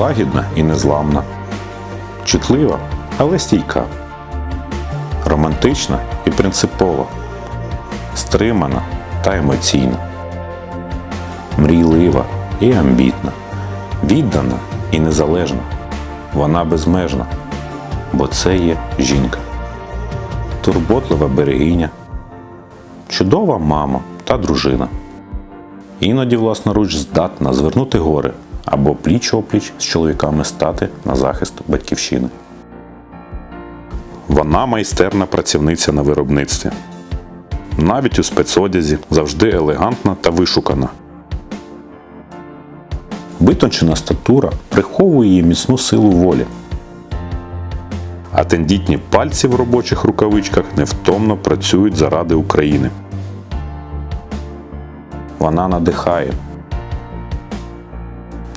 лагідна і незламна, чутлива, але стійка, романтична і принципова, стримана та емоційна, мрійлива і амбітна, віддана і незалежна. Вона безмежна, бо це є жінка, турботлива берегиня, чудова мама та дружина. Іноді власноруч здатна звернути гори або пліч опліч з чоловіками стати на захист батьківщини. Вона майстерна працівниця на виробництві. Навіть у спецодязі завжди елегантна та вишукана. Витончена статура приховує її міцну силу волі. А тендітні пальці в робочих рукавичках невтомно працюють заради України. Вона надихає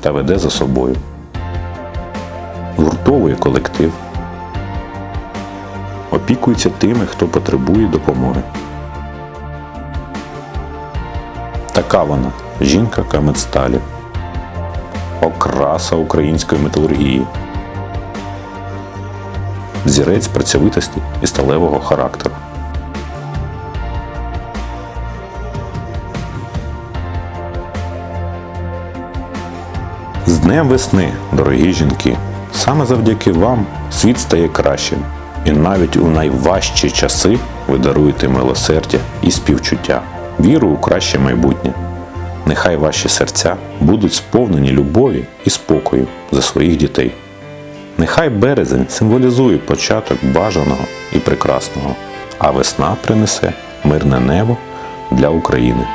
та веде за собою. Гуртовує колектив. Опікується тими, хто потребує допомоги. Така вона жінка Камедсталі. Окраса української металургії. Зірець працьовитості і сталевого характеру. Днем весни, дорогі жінки! Саме завдяки вам світ стає кращим. І навіть у найважчі часи ви даруєте милосердя і співчуття, віру у краще майбутнє. Нехай ваші серця будуть сповнені любові і спокою за своїх дітей. Нехай березень символізує початок бажаного і прекрасного, а весна принесе мирне небо для України.